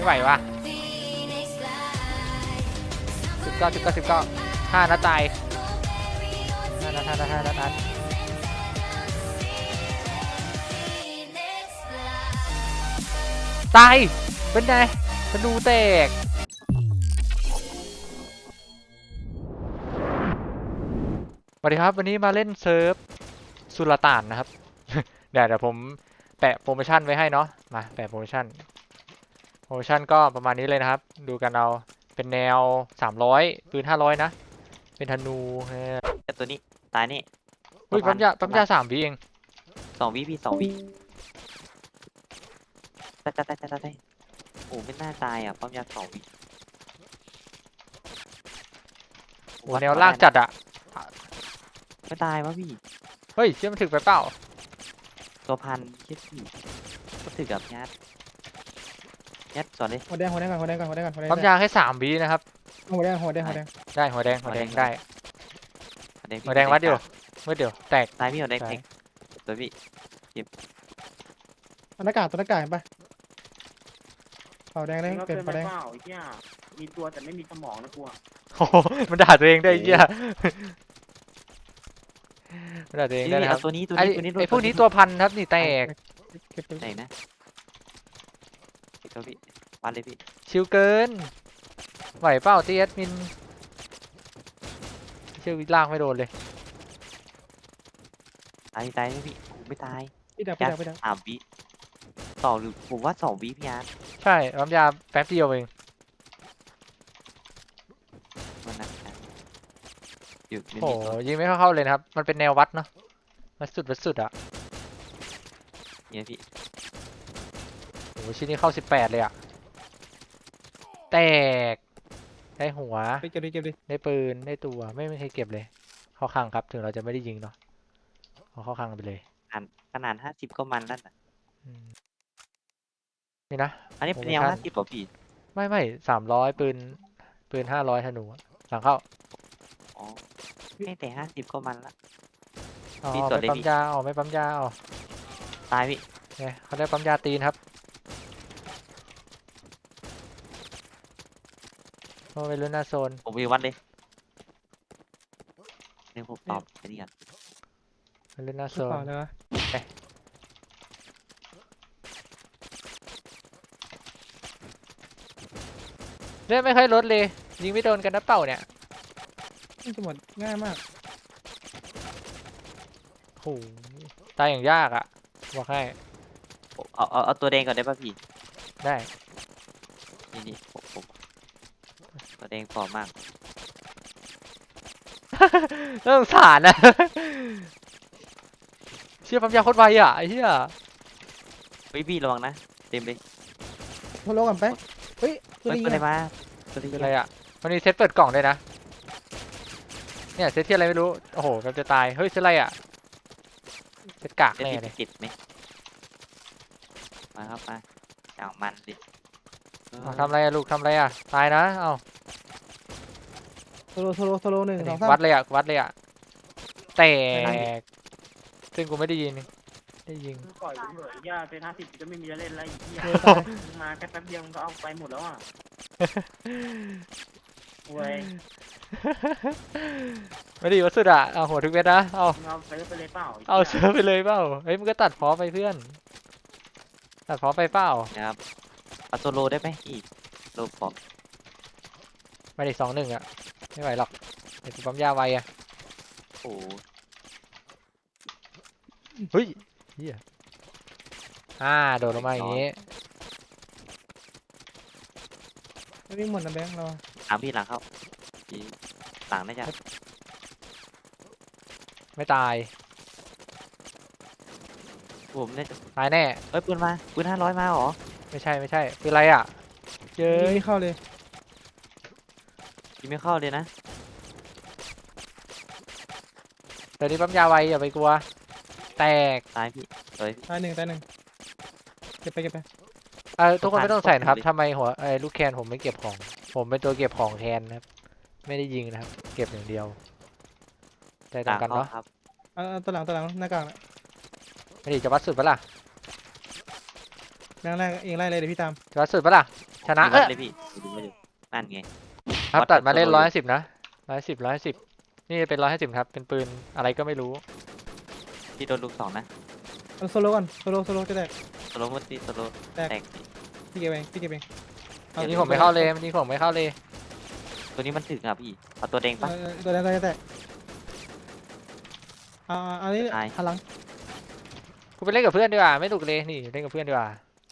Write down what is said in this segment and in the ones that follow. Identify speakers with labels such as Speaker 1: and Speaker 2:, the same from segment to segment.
Speaker 1: ไม่ไหววะสิบเก้าสิบเก้าสิบเก้าห้านัดตายห้านัดห้านัดห้านัดห้านัดตาย เป็นไงธนูแตกสวัสดีครับ วันนี้มาเล่นเซิร์ฟสุลต่านนะครับ เดี๋ยวเดี๋ยวผมแปะโปรโมชั่นไว้ให้เนาะมาแปะโปรโมชั่น โปรโมชั่นก็ประมาณนี้เลยนะครับ ดูกันเอาเป็นแนว 300 ปืน 500 นะ เป็นธนูเออ
Speaker 2: แต่ตัวนี้ตายนี่
Speaker 1: อุ้ย
Speaker 2: ประ
Speaker 1: ปั๊
Speaker 2: ม
Speaker 1: ม
Speaker 2: ณ
Speaker 1: ยาปั๊มยาสามวิเอง
Speaker 2: สองวิพี่สองวิตายตายตายตายตายโอ้ไม่น่าตายอะปั๊มยาสองวิ
Speaker 1: โอ้แนวลากจัดอะ
Speaker 2: ไม่ตายวะพี่
Speaker 1: เฮ้ยเชื่อมันถึกไปเปล่า
Speaker 2: ตัวพันเชี่ยพี่ก็ถือกับยัด ยัดสอนเลย
Speaker 3: หัวแดงหัวแดงก่อนหัวแดงก่อนหัวแดงก่อนหัวแดง
Speaker 1: ปั๊มยาแค่สามวินะครับ
Speaker 3: หัวแดงหัวแดงหัวแดง
Speaker 1: ได้หัวแดงหัวแดงได้
Speaker 2: พี่
Speaker 1: หัวแดงวัดเดียววัดเดียวแตก
Speaker 2: ตายพี่หัวแดง
Speaker 1: ตาย
Speaker 2: แทงตัวพี่
Speaker 3: ตัวหน้ากากตัวหน้ากากเห็นปะเผาแดงได้
Speaker 4: ก็
Speaker 3: เปลี่ยน
Speaker 4: เป็น
Speaker 3: เผา
Speaker 4: ไป
Speaker 3: แดง
Speaker 4: เปล่าไอ้เหี้ยมีตัวแต่ไม่มีสมองนะกูอะ
Speaker 1: โอ้โหมันด่าตัวเองได้วยไอ้เหี้ยมันด่าตัวเอง
Speaker 2: นี่
Speaker 1: ได้
Speaker 2: นี่
Speaker 1: นะค
Speaker 2: เอา
Speaker 1: รับ
Speaker 2: ตัวนี้ตัว
Speaker 1: ไอ้
Speaker 2: นี้ตัวนี้
Speaker 1: ไอ้พวกนี้ตัวพันครับนี่แตก
Speaker 3: เก็บไป
Speaker 2: ไหนนะ ตัวพี่วัดเลยพี่
Speaker 1: ชิวเกิน ไหวเปล่าตีแอดมินเชื่อวิล่างไม่โดนเลย
Speaker 2: ตายตายเลยพี่โอ้ไม่ตาย
Speaker 3: พี่ดัก
Speaker 2: ยั
Speaker 3: พี่
Speaker 2: ด
Speaker 3: ดักพี่ดัก
Speaker 2: สามวิต่อหรือผมว่าสองวิพี่ยัด
Speaker 1: ใช่ปั๊มยาแป๊บเดียวเอง
Speaker 2: มันนะอยู่ไม่
Speaker 1: โอ้
Speaker 2: มี
Speaker 1: โห
Speaker 2: ตัว
Speaker 1: ยิงไม่เข้าๆเลยนะครับ มันเป็นแนววัดเนาะวัดสุดวัดสุดอะ
Speaker 2: เนี่ยพี่
Speaker 1: โอ้โหชิ้นนี้เข้าสิบแปดเลยอะแตก ได้หัว
Speaker 3: ไปเก็บดิเก็บดิ
Speaker 1: ได้ปืน ได้ตัว ไม่ไม่เคยเก็บเลย เข้าคลังครับ ถึงเราจะไม่ได้ยิงเนาะเอาเข้าคลังไปเลย
Speaker 2: ขนาดห้าสิบก็มันแล้วนะ
Speaker 1: อืมนี่นะ
Speaker 2: อันนี้เป็นแนว
Speaker 1: โปรโมชั่
Speaker 2: ห้านสิบป่ะพี่
Speaker 1: ไม่ไม่สามร้อยปืน ปืนห้าร้อยธนูอะหลังเข้า
Speaker 2: อ๋อไม่แต่ห้าสิบก็มันละ
Speaker 1: อ๋อ
Speaker 2: มีตัว
Speaker 1: ไม่
Speaker 2: เล็ก
Speaker 1: ปั๊ม
Speaker 2: อีก
Speaker 1: ยาอ๋อไม่ปั๊มยาอ๋อ
Speaker 2: ตายพี่
Speaker 1: เนี่ยเขาได้ปั๊มยาตีนครับ โอ้ไปลุ้นหน้าโซน
Speaker 2: ผมวิวัดเลยเดี๋ยวผมตอบไปนี่ก่อน
Speaker 1: ไปลุ้นหน้าโซ
Speaker 3: เปล่านเลยวะ
Speaker 1: เลือดไม่ค่อยลดเลย ยิงไม่โดนกันนะเปล่าเนี่ย
Speaker 3: มันจะหมดง่ายมาก
Speaker 1: โอ้โหตายอย่างยากอะบอกให้
Speaker 2: เอาเอาเอาตัวแดงก่อนได้ป่ะพี่
Speaker 1: ได้
Speaker 2: นี่นี่ผมผม ตัวแดงปลอมมาก
Speaker 1: น่าสงสารนะ เชื่อปั๊มยาโคตรไวอะไอ้เหี้ย
Speaker 2: เฮ้ยพี่ระวังนะ เต็มเลย
Speaker 3: โทรโลกันไปเฮ้ยตัว
Speaker 2: เฮ้ย
Speaker 3: นี้
Speaker 2: ตัวอะไร
Speaker 3: ไง
Speaker 2: มาตัวนี้
Speaker 1: เป็นไรอะมันมีเซตเปิดกล่องด้วยนะ เนี่ยเซตที่อะไรไม่รู้ โอ้โหมันจะตาย เฮ้ยเซตอะไรอะ เซตกาก
Speaker 2: เป็น
Speaker 1: แน่
Speaker 2: ที่
Speaker 1: เลย
Speaker 2: ติดไหมมาครับมาอย่างมันดิเออ
Speaker 1: เอาทำอะไรอะลูกทำอะไรอะตายนะ เอา
Speaker 3: โทรโลโทรโลโทรโลหนึ่งสองสาม
Speaker 1: วัดเลยอะวัดเลยอะแตก ซึ่งกูไม่ได้ยินได้ยิง
Speaker 4: มึงปล่อยกูเถอะไอ้เหี้ยเป็นห้าสิบจะไม่มีจะเล่นแล้วไอ้เหี้ย
Speaker 3: เจอตาย
Speaker 4: มึงมาแค่แป๊บเดียวมึงก็เอาไปหมดแล้วอะเว้ย
Speaker 1: ไม่ดีวัดสุดอะเอาหัวทุกเม็ดนะเอา
Speaker 4: มึงเอาเซิร์ฟไปเลยเปล่าไหี้ย
Speaker 1: เอาเชือไปเลยเปล่าเฮ้ยมึงก็ตัดพอไปเพื่อน ตัดพอไปเปล่า
Speaker 2: นะครับเอาโซโลได้ไหมอีกโลปลอม
Speaker 1: ไม่ได้สองหนึ่งอะ ไม่ไหวหรอกเดี๋ยวกูปั๊มยาไวอะ
Speaker 2: โอ้โห
Speaker 1: เฮ้ยเฮียอ่าโดดลงมาอย่างงี้
Speaker 3: ไม่มีหมดนะแบงค์เรา
Speaker 2: หลังพี่หลังเข้าพี่หลังน่าจะ
Speaker 1: ไม่ตาย
Speaker 2: ผมน่าจะ
Speaker 1: ตายแน่
Speaker 2: เอ้ยปืนมาปืนห้าร้อยมาเหรอ
Speaker 1: ไม่ใช่ไม่ใช่คืออะไรอะเจอ
Speaker 3: ยิงไม่เข้าเลย
Speaker 2: ยิง ไม่เข้าเลยนะ
Speaker 1: แต่นี่ปั๊มยาไวอย่าไปกลัว แตก
Speaker 2: ตายพี่สวยพี่
Speaker 3: ตายหนึ่งตายหนึ่งเก็บไปเก็บไป
Speaker 1: เออทุกคน
Speaker 2: สะพาน
Speaker 1: ไม่ต้องใส่นะครับ
Speaker 2: ตกดิ
Speaker 1: ทำไมหัวไอ้ลูกแคนผมไม่เก็บของ ผมเป็นตัวเก็บของแทนนะครับ ไม่ได้ยิงนะครับ เก็บอย่างเดียวใจตรงกัน
Speaker 2: หลั
Speaker 1: เนาะ
Speaker 2: เข้ครับ
Speaker 3: เอาเอาตัวหลังตัวหลังหน้ากากน่ะ
Speaker 1: ไม่ดีจะวัดสุดปะล่ะ
Speaker 3: แบงค์แรกเองไล่เลยเดี๋ยวพี่ตาม
Speaker 1: จะสุดปะล่ะชนะ
Speaker 2: ดู
Speaker 1: เอ
Speaker 2: วั
Speaker 1: อ
Speaker 2: ดเลยพี่ดูไม่ดูนั่นไง
Speaker 1: ครับ
Speaker 2: วัด
Speaker 1: ตัดมาเล่น
Speaker 2: ตัว
Speaker 1: ร้อย
Speaker 2: เลย
Speaker 1: สิบนะร้อยสิบร้อยสิบนี่เป็นร้อยห้าสิบครับ เป็นปืนอะไรก็ไม่รู้
Speaker 2: พี่โดนลูกสองนะ
Speaker 3: เอาโซโล่ก่อนโซโล่โซโล่จะแตก
Speaker 2: สโลว์มันตีสโลว์
Speaker 3: แตก
Speaker 2: แตก
Speaker 3: พี่เก็บเองพี่เก็บเอง
Speaker 1: อันนี้ผมไม่เข้าเลยอันนี้ผมไม่เข้าเลย
Speaker 2: ตัวนี้มันถึงอะพี่เอาตัวแดงปะ
Speaker 3: เออตัวแดงตัวแดงแตกเอาเอาเอานี่
Speaker 2: ตาย
Speaker 3: หันหลัง
Speaker 1: กูไปเล่นกับเพื่อนดีกว่าไม่ถูกเลยนี่เล่นกับเพื่อนดีกว่า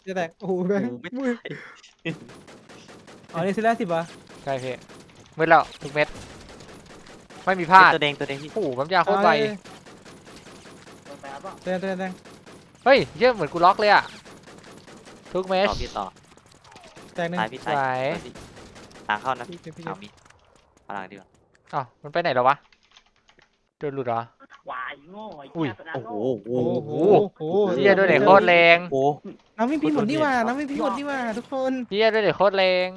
Speaker 3: จะแตกโอ้โหแบงค์
Speaker 2: โอ้ไม่
Speaker 3: มือเอานี่ซิล่าสิบวะ
Speaker 1: ใช่พี่มืดแล้วทุกเม็ด ไม่มีพลาด
Speaker 2: ตัวแดงตัวแดงพี่
Speaker 1: โอ้โหมันยาโคตรไว
Speaker 3: เอาเลย
Speaker 4: โดนแป๊บอะ
Speaker 3: ตัวแดงตัวแดงตัวแดง
Speaker 1: เฮ้ยเยี่ยเหมือนกูล็อกเลยอะทุกเม็ด
Speaker 2: ต่อพี่ต่อ
Speaker 3: แตกหนึ่ง
Speaker 2: ตายพี่ตาย
Speaker 1: สวย
Speaker 2: ตายพี่ทางเข้านะ
Speaker 3: พี่เก็บพี่เก็
Speaker 2: เอา
Speaker 3: บ
Speaker 2: มีพลังดีกว่า
Speaker 1: อ้าวมันไปไหนแล้ววะโดนหลุดเหรอ
Speaker 4: วายโง่ไอ้
Speaker 1: อุ้ย
Speaker 4: เหี้ยสนาม
Speaker 2: โอ้
Speaker 4: โง่
Speaker 2: โห
Speaker 3: โอ้โหโอ้โห
Speaker 1: เฮียด้วยเด็กโคตรแรง
Speaker 2: โอ้โห
Speaker 3: น้ำไม่พี่หมดนี่หว่าน้ำไม่พี่หมดนี่หว่าทุกคน
Speaker 1: เฮียด้วยเด็กโคตรแรง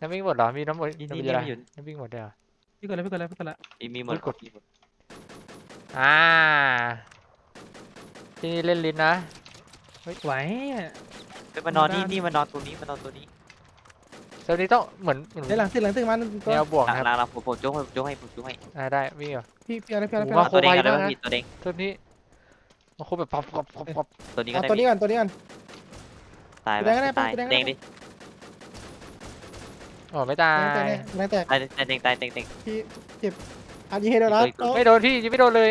Speaker 1: น้ำวิ่งหมดเหรอ มีน้ำหมด
Speaker 2: นี่
Speaker 1: น้ำ
Speaker 2: นี่
Speaker 1: มีอะไร
Speaker 2: นี่อยู่
Speaker 1: น้ำวิ่งหมดเด้อ
Speaker 3: พี่กดแล้วพี่กดแล้วพี่กดแล้ว
Speaker 2: มีมีหมด
Speaker 1: อุ๊ยกด
Speaker 2: มีหมด
Speaker 1: อ่า ที่นี่เล่นลิ้นนะ
Speaker 3: ไหว
Speaker 2: เฮ้ยมานอนนี่
Speaker 3: ได้
Speaker 2: นี่มานอนตัวนี้มานอนตัวนี้
Speaker 1: เซลนี้ต้องเหมือนเหมือน
Speaker 3: เดี๋ยวหลังตึกหลังตึกมันตัว
Speaker 1: แนวบวก
Speaker 2: หลัง
Speaker 1: นะครับ
Speaker 2: หลังหลังผมผมโจ้ให้ผมโจ้ให้ผมโจ้ให้
Speaker 1: อ่าได้วิ่งเหรอ
Speaker 3: พี่พี่เอาเลยพี่เอาเลย
Speaker 1: โอ้
Speaker 3: พี่
Speaker 1: โห
Speaker 3: เอาเลย
Speaker 2: เอาตัวแดงกัน
Speaker 1: โคไวมากนะ
Speaker 2: ได้ปะพี่ตัวแดง
Speaker 1: ตัวนี้มันคงแบบปับปับปับปับ
Speaker 2: ตัวนี้ก็
Speaker 3: เอา
Speaker 2: ได้
Speaker 3: ตัวนี้
Speaker 2: พี่
Speaker 3: ก่อนตัวนี้ก่อน
Speaker 2: ตาย
Speaker 3: ตัวแดงก็ได้
Speaker 2: ตาย
Speaker 3: ตัวแดงก็ได้
Speaker 2: แดงดิ
Speaker 1: อ๋อไม่ตา
Speaker 3: แตก
Speaker 1: ย
Speaker 3: แตกแตก
Speaker 2: ตายตายแดงตายแดงแดง
Speaker 3: พี่เก็บอันนี้ให้ด้วยนะ
Speaker 2: เฮ้ย
Speaker 3: โอ้
Speaker 1: ไม่โดนพี่ยิงไม่โดนเลย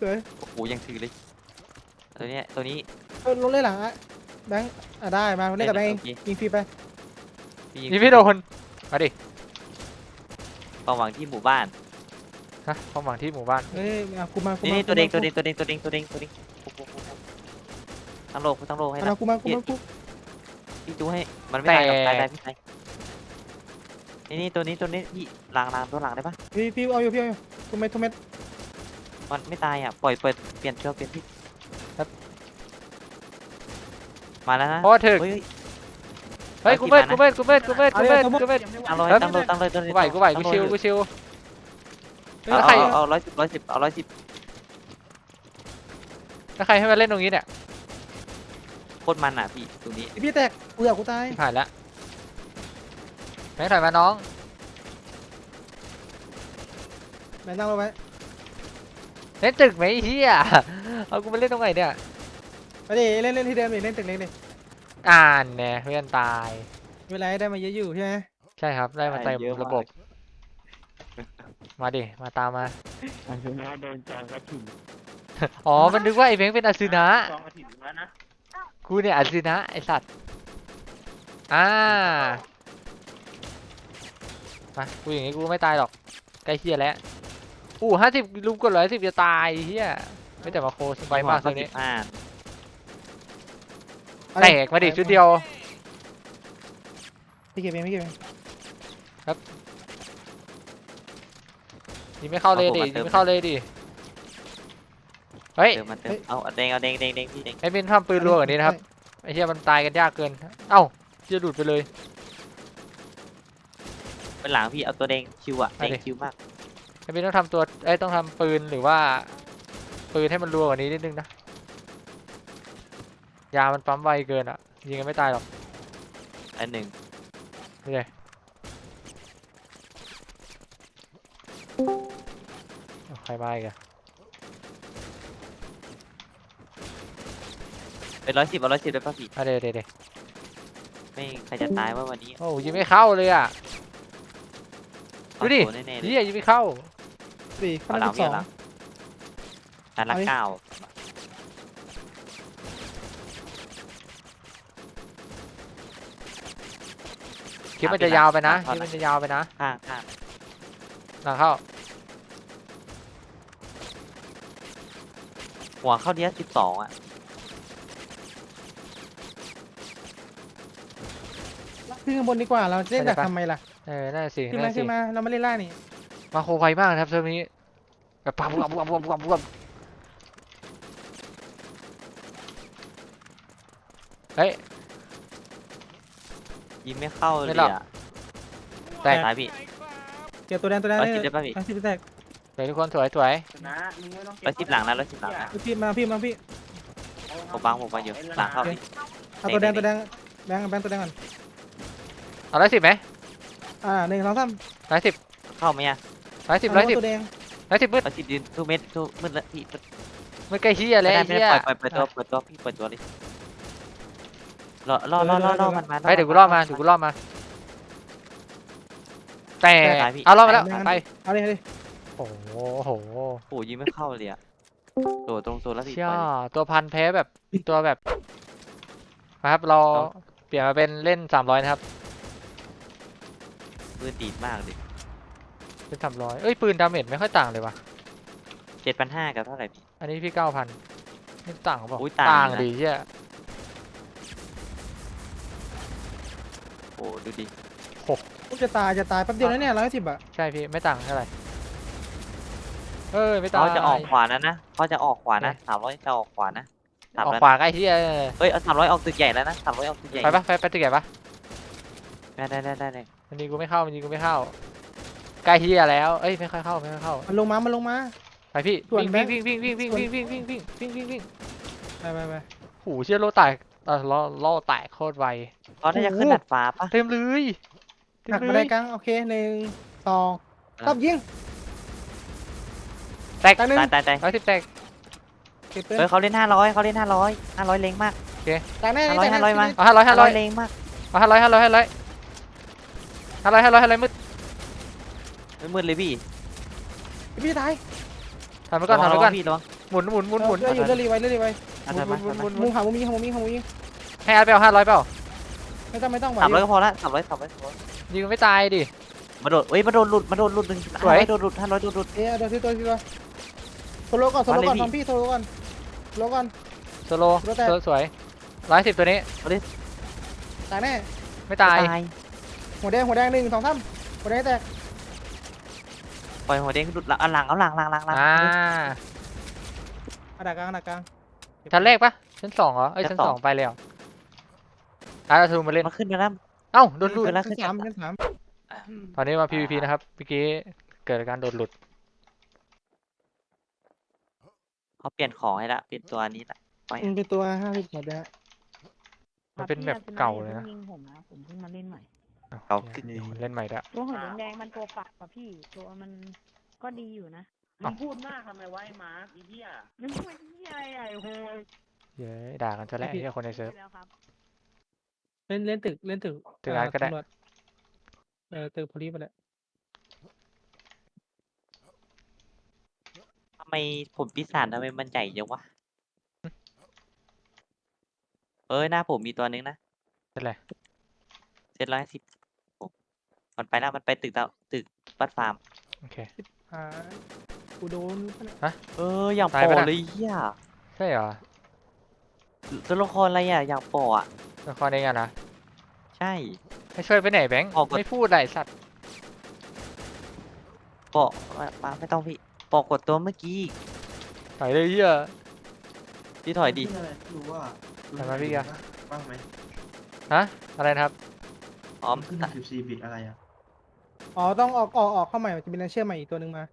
Speaker 3: สวย
Speaker 2: โอ้โหยังถือเลย ตัวเนี้ยตัวนี้
Speaker 3: เออลงเล่นหลังอะแบงค์อะได้มาเล่นกับแบงค์เอง
Speaker 2: โอเค
Speaker 3: ยิงฟรีไป
Speaker 2: พี่
Speaker 1: ยิงไม่โดนมาดิ
Speaker 2: ความหวังที่หมู่บ้าน
Speaker 1: ฮะความหวังที่หมู่บ้าน
Speaker 3: เฮ้ยเอากูมากู
Speaker 2: นี่
Speaker 3: มา
Speaker 2: นี่ตัวแดง
Speaker 3: กู
Speaker 2: ตัว
Speaker 3: มา
Speaker 2: แดงตัวแดงตัวแดงตัวแดงตัวแดงโอ้โหโอ้โหตั้งโลกตั้งโลกให้
Speaker 3: เอา
Speaker 2: นะ
Speaker 3: มากูมากูมากู
Speaker 2: พี่จูให้มันไม่ตายหรอกตายได้พี่ตาย นี่นี่ตัวนี้ตัวนี้พี่ล้างล้างตัวหลังได้ปะ
Speaker 3: พี่พี่เอาอยู่พี่เอาอยู่ทุกเม็ดทุกเม็ด
Speaker 2: มันไม่ตายอะปล่อยปล่อยเปลี่ยนเชือกเปลี่ยนพี่มาแล้วนะ
Speaker 1: เพราะว่าถึก
Speaker 2: เฮ้ย
Speaker 1: เฮ้ยกูเบิดกูเบิดกูเบิดกูเบิดกูเบิดกูเบิด
Speaker 2: ตั้งโลกตั้งโลกตั้งโลกตั้งโล
Speaker 1: กูไหวกูไหวกูชิวกูชิว
Speaker 3: เฮ้ย
Speaker 1: แล้ว
Speaker 2: เอา
Speaker 1: ใคร
Speaker 2: เอาเอาร้อยสิบร้อยสิบเอาร้อยสิบ
Speaker 1: แล้วใครให้มาเล่นตรงนี้เนี่ย
Speaker 2: โคตรมันอะพี่ตรงนี้
Speaker 3: พี่แตกกูอยากกูตาย
Speaker 1: ผ่านแล้ว แม่งถอยมาน้อง
Speaker 3: แบงค์นั่งลงไว้
Speaker 1: เล่นตึกไหมไอ้เฮียเอากูมาเล่นตรงไหนเนี่ย
Speaker 3: ไปดิเล่นเล่นที่เดิมดิเล่นตึกเล็กดิ
Speaker 1: อ่านแน่เพื่อนตาย
Speaker 3: เวลาได้มาเยอะอยู่ใช่ไหม
Speaker 1: ใช่ครับ ได้มาเต็ม
Speaker 2: เยอะ
Speaker 1: ระบบ มาดิ มาตามมา
Speaker 4: อันนี้โดนจองกระถิ่น
Speaker 1: อ๋อ มันนึกว่าไอ้เม้งเป็นอาซึนะ
Speaker 4: จองกระถิ่นแล้วนะ
Speaker 1: กูเนี่ยอาซึนะไอสัตว์ อ่า มากูอย่างงี้กูไม่ตายหรอกใกล้เฮียแล้วอู้ห้าสิบลุมกดร้อยสิบจะตายเฮียไม่แต่มาโคสไปมาก
Speaker 2: ตั
Speaker 1: ตัวว
Speaker 2: นี้
Speaker 1: นี้
Speaker 2: อ่า
Speaker 3: เอา
Speaker 1: แต
Speaker 3: ดิ
Speaker 1: กมาดิชุดเดียว
Speaker 3: พี่เก็บเองพี่เก็บเอง
Speaker 1: ยิงไม่เข้าเลยดิยิงไม่เข้าเลยดิเฮ้ย
Speaker 2: เติมมันเติมเอาแดงเอาแดงแดงแดงพี่แดง
Speaker 1: ไอ้มินทำปืนรัวกว่านี้นะครับไอ้เหี้ยมันตายกันยากเกิน เอ้าจะหลุดไปเลย
Speaker 2: เป็นหลังพี่เอาตัวแดงชิวอะแด
Speaker 1: เอา
Speaker 2: ง
Speaker 1: ดิ
Speaker 2: ชิวมาก
Speaker 1: ไอ้มินต้องทำตัวไอ้ยต้องทำปืนหรือว่า ปืนให้มันรัวกว่านี้นิดนึงนะยามันปั๊มไวเกินอะยิงกันไม่ตายหรอก
Speaker 2: อันหนึ่ง
Speaker 1: นี่เลยเอาใครมาอีกอะ
Speaker 2: เป็นร้อยสิบเอาร้อยสิบได้ป่ะพี่
Speaker 1: อะเดี๋ยวเดี๋ยวเดี๋ยว
Speaker 2: ไม่ใครจะตายว่าวันนี้
Speaker 1: โอ้ยิงไม่เข้าเลยอะ ดูดิ
Speaker 2: เอาตัวแน่ๆเล
Speaker 1: เฮี
Speaker 2: ย
Speaker 1: ยยิงไม่เข้า
Speaker 3: สี่
Speaker 2: เอา
Speaker 3: ข้าง
Speaker 2: หลั
Speaker 3: ล่างง
Speaker 2: พี่
Speaker 3: สอง
Speaker 2: เอาหลังอันละเก้า
Speaker 1: คลิปมันจะยาวไปนะคลิปมันจะยาวไปนะ
Speaker 2: ข้างข้าง
Speaker 1: หลังเข้า
Speaker 2: หัวเข้าเนี้ยสิบสองอะ
Speaker 3: ขึ้นข้างบนดีกว่าเราเล่นดักทำไมล่ะ
Speaker 1: เออน่าสิ
Speaker 3: ขึ้น
Speaker 1: น่า
Speaker 3: มา
Speaker 1: สิ
Speaker 3: ขึ้นมาเราไม่เล่นล่างนี่
Speaker 1: มาโคไวมากนะครับเซิร์ฟนี้แบบปั๊บปั๊บปั๊บปั๊บปั๊บปั๊บเฮ้ย
Speaker 2: ยิงไม่เข้าเล
Speaker 1: ไม่
Speaker 2: ย
Speaker 1: หรอก
Speaker 2: อะ
Speaker 1: แตก
Speaker 2: ตายพี่
Speaker 3: เก็บตัวแดงตัวแดง
Speaker 2: ร้อย
Speaker 3: เลย
Speaker 2: สิบได้ป่ะพี่
Speaker 3: ร้อยสิบแตก
Speaker 1: สวยทุกคนสวยสวย
Speaker 4: ชนะมึงไม่ต้องเก็
Speaker 2: ร้อยสิบหลังนะร้อยสิบหลังนะ
Speaker 3: พี่มาพี่มาพี่
Speaker 2: ผมบังผมบังอยู่หลังเข้าพี่
Speaker 3: เอาตัวแดงตัวแดงแบงค์แบงค์ตัวแดงก่อน
Speaker 1: เอาร้อยสิบไหม
Speaker 3: อ่าหนึ่งสองสาม
Speaker 1: ร้อยสิบ
Speaker 2: เข้าไหมอะ
Speaker 1: ร้อยสิบร้อยสิบ
Speaker 3: ตัวแดง
Speaker 1: ร้อยสิบมืด
Speaker 2: เอาสิบยืนทุกเม็ดทุกมืดละพี่
Speaker 1: มืดใกล้เฮียเลย
Speaker 2: ไม่ได้
Speaker 1: ไอ้
Speaker 2: ไม่
Speaker 1: เฮี
Speaker 2: ได้
Speaker 1: ย
Speaker 2: ปล่อยปล่อยเปิดตัวเปิดตัวพี่เปิดตัวเลยรอรอรอรอรอมันมา
Speaker 1: ไปเดี๋ยวกูล่อมาเดี๋ยวกูล่อมา แต่
Speaker 2: ตายพี่
Speaker 1: เอาล่อมาแล้วไป
Speaker 3: เอาเลยเอาเลย
Speaker 1: โอ้โหโอ้โห
Speaker 2: โอ้ยิงไม่เข้าเลยอะโดดตรงโซนแล้วพี่
Speaker 1: เชี่ย
Speaker 2: ปล่อยเลย
Speaker 1: ตัวพันแพ้แบบตัวแบบนะครับเรา
Speaker 2: เอา
Speaker 1: เปลี่ยนมาเป็นเล่นสามร้อยนะครับ
Speaker 2: ปืนตีดมากเลย
Speaker 1: เป็นสามร้อยเอ้ยปืนดาเมจไม่ค่อยต่างเลยว่ะ
Speaker 2: เจ็ดพันห้ากับเท่าไหร่พี่
Speaker 1: อันนี้พี่เก้าพันไม่ต่างหรือเปล่า
Speaker 2: อุ๊ยต่าง
Speaker 1: ต่าง
Speaker 2: นะ
Speaker 1: ดีเชี่ย
Speaker 2: โอ้ดูดิ
Speaker 3: กูจะตายจะตายแป๊บเดียวนะเนี่ยร้อยสิบอะ
Speaker 1: ใช่พี่ ไม่ต่างเท่าไหร่เอ้ยไม่ต่าง
Speaker 2: เขาจะออกขวานะนะเขาจะออกขวานะสามร้อยจะออกขวานะสาม
Speaker 1: ออก
Speaker 2: ร้อย
Speaker 1: ขวาใกล้เฮีย
Speaker 2: เอ้ยเอาสามร้อยออกตึกใหญ่แล้วนะสามร้อยออกตึกใหญ่
Speaker 1: ไปปะไปไปตึกใหญ่ปะ
Speaker 2: ได้ได้ได้ได้ได้
Speaker 1: มันยิงกูไม่เข้ามันยิงกูไม่เข้าใกล้เฮียแล้วเอ้ยไม่ค่อยเข้าไม่ค่อยเข้า
Speaker 3: มันลงมา มันลงมา
Speaker 1: ไปพี่
Speaker 3: ส่วน
Speaker 1: วิ่ง
Speaker 3: แบงค์
Speaker 1: วิ่งวิ่งวิ่งวิ่งวิ่งวิ่งวิ่งวิ่งวิ่งวิ่งวิ่งวิ่ง
Speaker 3: ไปไปไป
Speaker 1: หูเชี่ยโลแตกเออล้อล้อแตกโคตรไว
Speaker 2: เขาน่าจะขึ้นดัดฟ้าปะ
Speaker 1: เต็มเลยเต็ม
Speaker 3: หัก
Speaker 1: เล
Speaker 3: มาได้
Speaker 1: ย
Speaker 3: กลางโอเคหนึ่งสอง
Speaker 2: อะ
Speaker 3: รอบยิง
Speaker 1: แตก
Speaker 3: ตายหนึ่ง
Speaker 2: ตายตายตาย
Speaker 1: ร้อยสิบแตก
Speaker 3: เก็บปืน
Speaker 2: เฮ้ยเขาเล่นห้าร้อยเขาเล่นห้าร้อยห้าร้อยเล็งมาก
Speaker 3: ตายแน่
Speaker 2: ห้าร้อย
Speaker 3: ตายแน่
Speaker 2: ห้าร้อยมา
Speaker 1: เอาห้าร้อยห้าร้อย
Speaker 2: เล็งมาก
Speaker 1: เอาห้าร้อยห้าร้อยห้าร้อย ห้าร้อยห้าร้อยห้าร้อยมืด
Speaker 2: ไม่มืดเลยพี่
Speaker 3: พี่ตาย
Speaker 1: ทำไปก่อนทำไปก่อน
Speaker 2: ระวังพี่ระวัง
Speaker 1: หมุนหมุนหมุนหมุน
Speaker 3: เอออยู่เรื่อยๆไว้เรื่อยๆไว้
Speaker 2: อะ
Speaker 1: หมุ
Speaker 2: ทำ
Speaker 1: น
Speaker 2: มา
Speaker 1: หมุนหมุนห
Speaker 3: มุ
Speaker 1: มุ
Speaker 3: ม
Speaker 1: น
Speaker 3: หามุมยิงหามุมยิงหามุมยิง
Speaker 1: ให้อาร์ตไปเอาห้าร้อยเปล่า
Speaker 3: ไม่ต้องไม่ต้องไหว
Speaker 2: สามร้อยก็พอละสามร้อยสามร้อยสามร้อย
Speaker 1: ยิงไม่ตายดิ
Speaker 2: มาโดดเอ้ยมาโดนหลุดมาโดนหลุดหนึ่ง
Speaker 1: สวย
Speaker 2: ห้าร้อโดนหลุดห้าร้อยโดนหลุด
Speaker 3: เอ๊ะเดี๋ยวที่ตัวที่ตัวโซโลก่อนโซโลก่อน
Speaker 2: มาเลยพี่
Speaker 3: ทำพี่โซโลก่อนโซโลก่อน
Speaker 1: โซโล
Speaker 3: โซโลแตก
Speaker 1: สวยสวยร้อยสิบตัวนี้
Speaker 3: ตายแน่
Speaker 1: ไม่ตาย
Speaker 3: หัวแดงหัวแดงหนึ่งสองสามหัวแดงแตก
Speaker 2: ปล่อยหัวแดงหลุดหลังเอาหลังเอาหลังหลังหลังหลัง
Speaker 1: อ่า
Speaker 3: อันดับกลางอันดับกลาง
Speaker 1: ชั้นแรกปะชั้นสองเหรอเอ้ยชั้นสองไปแล้วอาร์ตทูมาเล่น
Speaker 2: มาขึ้นมาแล้ว
Speaker 1: เอ้าโดนหลุด
Speaker 2: เวลา
Speaker 3: ขึ้นสามขึ้นสาม
Speaker 1: ตอนนี้มา PVP นะครับเมื่อกี้เกิดการโดนหลุด
Speaker 2: เขาเปลี่ยนของให้ละเปลี่ยนตัวนี้ละไป
Speaker 3: มันเป็นตัวห้าสิบหมดแล้ว
Speaker 1: มันเป็นแบบเก่าเลยนะ
Speaker 5: ยิงผมนะผมเพิ่งมาเล่นใหม่
Speaker 2: เก่า
Speaker 1: เดี๋ยวเล่นใหม่ละ
Speaker 5: ตัวหัวแดงๆมันตัวปรับอะพี่ ตัวมันก็ดีอยู่นะ
Speaker 4: มึงพูดมากทำไมวะไอ้มาร์คไอ้เหี้ย
Speaker 5: มันไม่ใช่อะไรโอ้โหย
Speaker 1: เย้ยด่ากันจะแล้วไอ้เหี้ยคนในเซิร์ฟ
Speaker 5: ไปแล้วครับ
Speaker 3: เล่นเล่นตึกเล่นตึก
Speaker 1: ตึกอาร์ตก็ได้
Speaker 3: ตำรวจเออตึกพลีไปแล้ว
Speaker 2: ทำไมผมปีศาจทำไมมันใหญ่จังวะ เอ้ยหน้าผมมีตัวนึงนะ
Speaker 1: เป็นไร
Speaker 2: เจ็ดร้อยสิบ มันไปแล้วมันไปตึกเตาตึกบัตฟาร์ม
Speaker 1: โอเค
Speaker 3: อ่ากูโดน
Speaker 2: เอออย่าง
Speaker 1: ตาย
Speaker 2: โป
Speaker 1: ไปละ
Speaker 2: เลยเฮีย
Speaker 1: ใช่เหรอ
Speaker 2: ตัวละครอะไรอะอย่างโปอะ
Speaker 1: ละครเองอะนะ
Speaker 2: ใช่
Speaker 1: ให้ช่วยไปไหนแบงค์
Speaker 2: ออกกด
Speaker 1: ไม่พูดไรสัตว์
Speaker 2: โปะมามาไม่ต้องพี่โปะกดตัวเมื่อกี้
Speaker 1: ไปเลยเหี้ย
Speaker 2: พี่ถอยดิ
Speaker 4: รู้ว่า
Speaker 1: ทำไมพี่แก
Speaker 4: บ้างไหม
Speaker 1: ฮะอะไรนะครับ
Speaker 2: อ๋อ
Speaker 4: ขึ้นสิบสี่บิตอะไรอะ
Speaker 3: อ๋อต้องออกออกออกเข้าใหม่จะมีนันเชื่อใหม่อีกตัวหนึ่งมา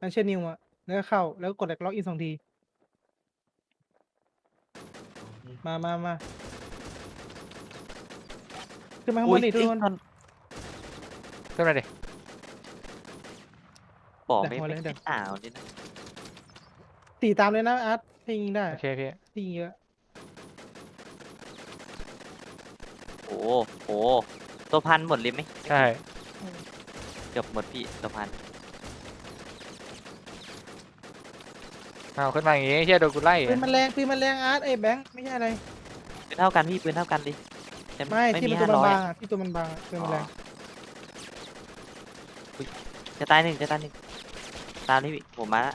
Speaker 3: นันเชื่อนิวอะแล้วก็เข้าแล้วก็กดล็อกอินสองทีมามามาขึ้นมาข้างบนดิทุกคน
Speaker 1: ขึ้นมาดิ
Speaker 2: โปะ
Speaker 3: เดี๋
Speaker 2: ไม่
Speaker 3: ยว
Speaker 2: ไม่
Speaker 3: เดี๋ยว
Speaker 2: ไม่สาวนี่นะ
Speaker 3: ตีตามเลยนะอาร์ตถ้ายิงได้
Speaker 1: โอเคพี่
Speaker 3: ถ้ายิงเยอะ
Speaker 2: โอ้โหตัวพันหมดเลยไหม
Speaker 1: ใช่
Speaker 2: เกือบหมดพี่ตัวพัน
Speaker 1: เอาขึ้นมาอย่างงี้เฮียโดนกูไล่
Speaker 3: ปืนมันแรงปืนมันแรงอาร์ตไอ้แบงค์ไม่ใช่อะไร
Speaker 2: ปืนเท่ากันพี่ปืนเท่ากันดิแต่
Speaker 3: ไม่ที่มันตัว
Speaker 2: ห้า
Speaker 3: มัน
Speaker 2: ร้อย
Speaker 3: บางอะที่ตัวมันบางอะปืนมันแรง
Speaker 2: จะตายหนึ่งจะตายหนึ่งตามนี่พี่ผมมาละ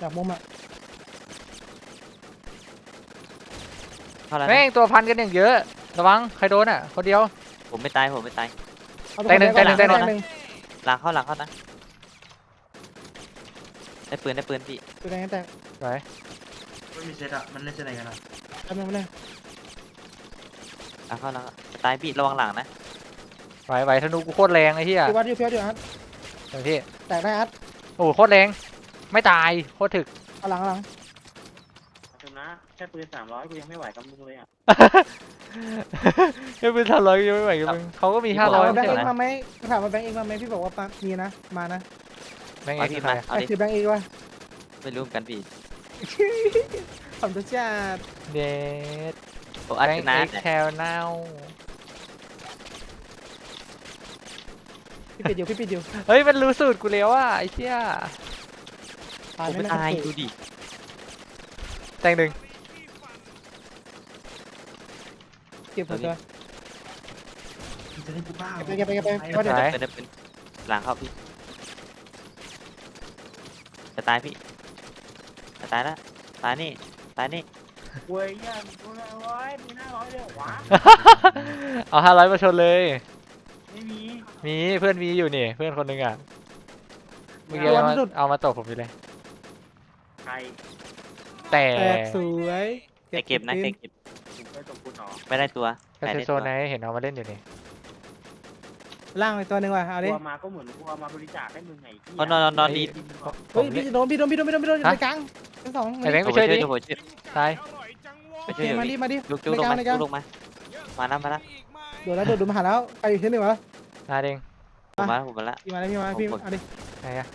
Speaker 3: จากมุมอะ
Speaker 2: เข้าแล้ว
Speaker 1: แม่
Speaker 2: นะ
Speaker 1: งตัวพันกันอย่างเยอะ ระวังใครโดนอะคนเดียว
Speaker 2: ผมไม่ตายผมไม่ตาย
Speaker 3: เอา
Speaker 1: แตกหนึ่ง
Speaker 3: ตัว
Speaker 1: แตกหนึ่ง
Speaker 3: แตก
Speaker 1: แตกหนึ่ง
Speaker 3: หนึ่ง
Speaker 2: หลังเข้าหลังเข้านะ ได้ปืนได้ปืนพี่
Speaker 3: ตัวแดงแตก
Speaker 1: ไป
Speaker 4: ไม่มีเซตอะ มันเล่นเซตอะไรกันอะ
Speaker 3: ทำยังไงเลย
Speaker 2: หลังเข้าหลังเข้าจะตายพี่ระวังหลังนะ
Speaker 1: ไหวไหวธนูกูโคตรแรงไอ้เหี้ย
Speaker 3: ดูวัดอยู่เพียวอยู่อาร์ต
Speaker 1: เดี๋ยวพี่
Speaker 3: แตกได้อาร์ต
Speaker 1: โอ้โหโคตรแรง ไม่ตายโคตรถึก
Speaker 3: เอาหลังเอาหลัง
Speaker 4: แค่ปืนสามร้อยกูยังไม่ไหวกับมึงเลยอะ
Speaker 1: ไม่เป็นห้าร้อยยังไม่ไหวกับมึงเขาก็มีห้า
Speaker 3: ถา
Speaker 1: ร้
Speaker 3: ม
Speaker 1: อย
Speaker 3: ว่าแบ
Speaker 1: ไม่
Speaker 3: ง
Speaker 1: ใช่
Speaker 3: ค์
Speaker 1: เหรอ
Speaker 3: เอกมาไหมถามว่าแบงค์เอกมาไหมพี่บอกว่าปะมีนะ มานะ
Speaker 1: แม่ง
Speaker 2: เอา
Speaker 1: เอ็ก
Speaker 2: พี่
Speaker 1: ซ์
Speaker 2: มา
Speaker 1: ไทย
Speaker 2: เอา
Speaker 3: ไอ้
Speaker 2: ดิ
Speaker 3: คือแบงค์เอกวะ
Speaker 2: ไม่รู้เหมือนกันพี่
Speaker 3: ขอบคุณจ้า
Speaker 1: เดด
Speaker 2: ผมอาจ
Speaker 1: แม่ง
Speaker 2: จะนะ
Speaker 1: เอ็กซ์แคลเน่า
Speaker 3: พี่ปิดอยู่พี่ปิดอยู่
Speaker 1: เฮ้ยมันรู้สูตรกูแล้วอะไอ้เชี่ย
Speaker 3: ตาย
Speaker 2: ผม
Speaker 3: ไม่
Speaker 2: ไม่
Speaker 3: น่า
Speaker 2: ตาย
Speaker 3: เกลี
Speaker 2: ดู
Speaker 3: ยด
Speaker 2: ดิ
Speaker 1: แตงหนึ่ง
Speaker 3: เก็บหัวตัว
Speaker 4: จะให้กูบ้า
Speaker 3: เก็บไปเก็บไปเก็บไปว่าเดี๋ยว
Speaker 1: ไหน
Speaker 2: เป็นเป็นหลังเข้าพี่จะตายพี่จะตายแล้วตายนี่ตายนี่
Speaker 4: เว้ยยังกูห้าร้อยมึงห้าร้อยเลยเหรอวะ
Speaker 1: เอาห้าร้อยมาชนเลย
Speaker 4: ไม่มี
Speaker 1: มีเพื่อนมีอยู่นี่เพื่อนคนหนึงอะเมื่อกี้
Speaker 3: ตัว
Speaker 1: เอา
Speaker 3: มั
Speaker 1: มาน
Speaker 3: หลุด
Speaker 1: เอามาตบผมอยู่เลย
Speaker 4: ใคร
Speaker 1: แต่
Speaker 3: แตกสวย
Speaker 2: แต่เก็บนะ
Speaker 3: คื
Speaker 2: เก็บเก็บ ไม่ได้ตัว
Speaker 1: ก็
Speaker 2: แต่
Speaker 1: เซ
Speaker 2: ได้
Speaker 1: โซ
Speaker 2: ตัวน
Speaker 1: ไหนเห็นเอามาเล่นอยู่นี่
Speaker 3: ล่างไปตัวหนึ่งว่ะเอา
Speaker 4: ก
Speaker 3: ดิ
Speaker 4: ลัวมาก็เหมือนกลัวมาบริจาคให้มึงไงที่
Speaker 2: อ๋อนอนนอนนอนดี
Speaker 3: เฮ้ยพี่จะโดนพี่โดนพี่โดนพี่โดนพี่โดนอยู่ในกลางทั้งสอง
Speaker 1: ไอ้แบงค์
Speaker 2: ผม
Speaker 1: ไปช่วยดิ
Speaker 2: เดี๋ยวผมช่วย
Speaker 1: ตาย
Speaker 2: ไปช่วย
Speaker 3: มา
Speaker 2: เดี๋ยว
Speaker 3: ดิ
Speaker 2: พี่
Speaker 3: มาดิ
Speaker 2: ลุกจุกลงมา
Speaker 3: ในกลาง
Speaker 2: จุกลงมา มาแล้วมาแล้ว
Speaker 3: โดดแล้วโดดดูมาหาแล้วไปอีกทีหนึ่งวะ
Speaker 1: มาเด้ง
Speaker 2: ผมมาผมมาแล้ว
Speaker 3: พี่มาเลยพี่มาพี่
Speaker 2: ผมกด
Speaker 3: เอาดิ
Speaker 1: ไหนอะ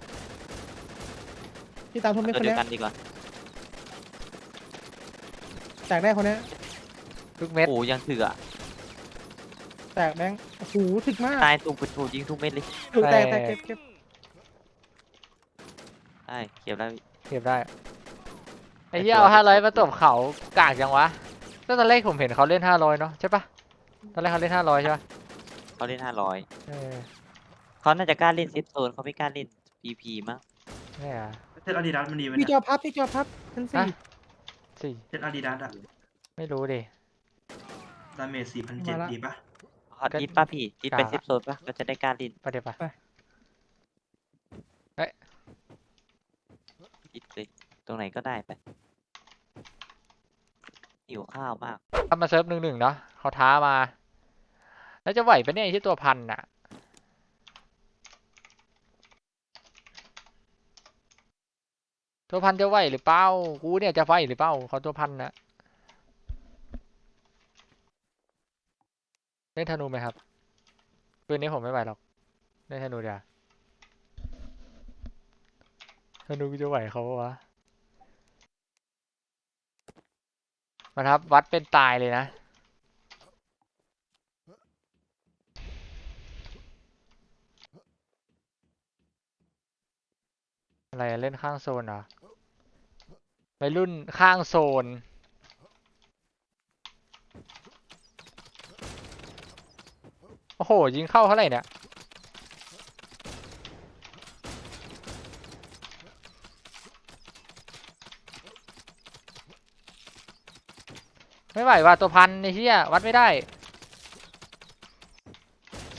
Speaker 3: พี่ตามทุน
Speaker 2: เอา
Speaker 3: ไม่
Speaker 2: ตัว
Speaker 3: คน
Speaker 2: เดีย
Speaker 3: เนี้
Speaker 2: วยกันดีกว่า
Speaker 3: แตกได้คนเนี้ย
Speaker 1: ทุกเม็ด
Speaker 2: โอ้ยังถืออะ
Speaker 3: แตกแบงค์โอ้โหถึกมาก
Speaker 2: ตายตุกเป็นถูกยิงทุกเม็ดเลย
Speaker 3: ถูกแตกแตกเก็บเก็บ
Speaker 2: ได้เก็บแล้วพี่
Speaker 1: เก็บได้ ไอ้
Speaker 2: ไอ้
Speaker 1: เหี้ย
Speaker 2: ตัว
Speaker 1: เอา
Speaker 2: ไอ้
Speaker 1: ห้าร้อย
Speaker 2: ตัว
Speaker 1: มาตบเขากากจังวะก็ตอนแรกผมเห็นเขาเล่นห้าร้อยเนาะใช่ปะตอนแรกเขาเล่นห้าร้อยใช่ปะ
Speaker 2: เขาเล่นห้าร้อย
Speaker 1: เออ
Speaker 2: เขาน่าจะกล้าเล่นเซฟโซนเขาไม่กล้าเล่น PP มั้ง
Speaker 1: ไม่อะ
Speaker 4: เซตอาดิดาสมันดีไหม
Speaker 3: พี่จ
Speaker 4: เนี่ย
Speaker 3: อพับพี่จอพับชั้นสี่
Speaker 1: ฮะ สี่
Speaker 4: เซตอาดิดาสอะ
Speaker 1: ไม่รู้ดิ
Speaker 4: ดาเมจสี่พันเจ็ดดีปะ
Speaker 2: เขาดิดป่ะพี่ดิดไป
Speaker 1: กล้า
Speaker 2: เซฟโซนป่ะก็จะได้กล้าเล่น
Speaker 1: ไปเดี๋ยวปะ
Speaker 2: ดิดเลยตรงไหนก็ได้ไปหิวข้าวมาก
Speaker 1: ทำมาเซิร์ฟหนึ่งหนึ่งเนาะเขาท้ามา แล้วจะไหวปะเนี่ยไอ้ที่ตัวพันน่ะตัวพันจะไหวหรือเปล่า กูเนี่ยจะไหวหรือเปล่าเขาตัวพันนะ เล่นธนูไหมครับปืนนี้ผมไม่ไหวหรอกเล่นธนูเดี๋ยวาธนูจะไหวเขาปะวะมาครับ วัดเป็นตายเลยนะอะไรเล่นข้างโซนเหรอวัยรุ่นข้างโซน โอ้โห ยิงเข้าเท่าไหร่เนี่ย ไม่ไหวว่ะตัวพันในเฮียวัดไม่ได้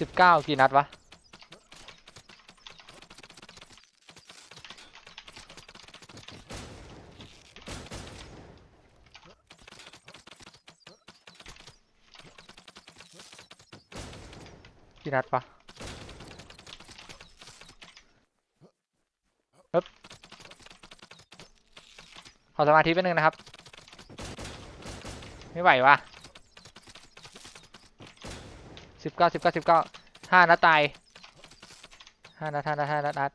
Speaker 1: สิบเก้ากี่นัดวะ กี่นัดปะฮึบขอสมาธิแป๊บนึงนะครับ ไม่ไหววะสิบเก้าสิบเก้าสิบเก้าห้านัดตายห้านัดห้านัดห้านัดนัด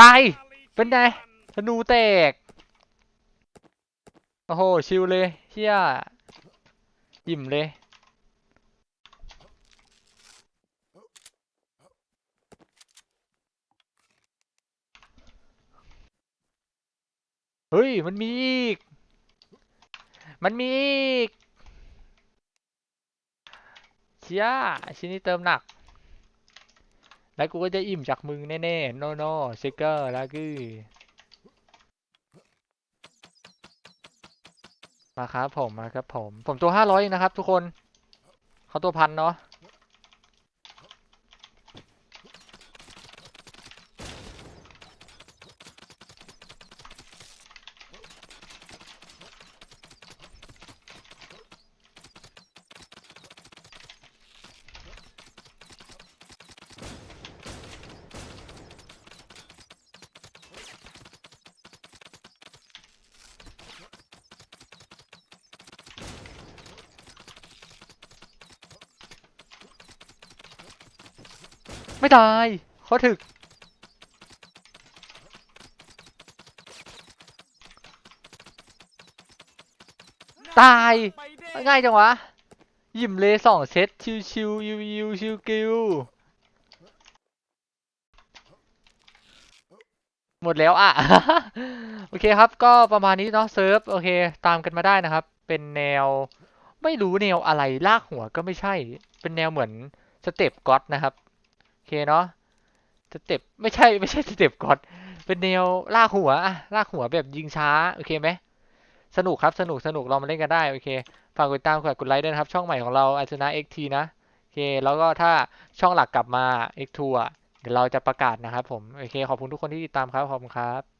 Speaker 1: ตาย เป็นไงธนูแตก โอ้โห ชิวเลยเฮีย อิ่มเลย เฮ้ย มันมีอีก มันมีอีก เชียชิ้นนี้เติมหนัก แล้วกูก็จะอิ่มจากมึงแน่ๆ โนโนซิกเกอร์แล้วกื มาครับผมมาครับผม ผมตัวห้าร้อยนะครับ ทุกคนเขาตัวพันเนาะ ไม่ตายเขาถึก ตาย ง่ายจังวะหยิมเลสองเซต ชิวชิวยิวยิวชิวกิวหมดแล้วอะ โอเคครับ ก็ประมาณนี้เนาะเซิร์ฟ โอเค ตามกันมาได้นะครับ เป็นแนว ไม่รู้แนวอะไร ลากหัวก็ไม่ใช่ เป็นแนวเหมือนสเต็ปก็อดนะครับ เคเนาะสเต็ปไม่ใช่ไม่ใช่สเต็ปก่อดเป็นแนวลากหัวอะลากหัวแบบยิงช้าโอเคไหมสนุกครับสนุกสนุกลองมาเล่นกันได้โอเคฝากกดติดตามกดกดไลค์ด้วยนะครับช่องใหม่ของเราอาชนะ XT นะโอเคแล้วก็ถ้าช่องหลักกลับมา X2 อะเดี๋ยวเราจะประกาศนะครับผมโอเคขอบคุณทุกคนที่ติดตามครับขอบคุณครับ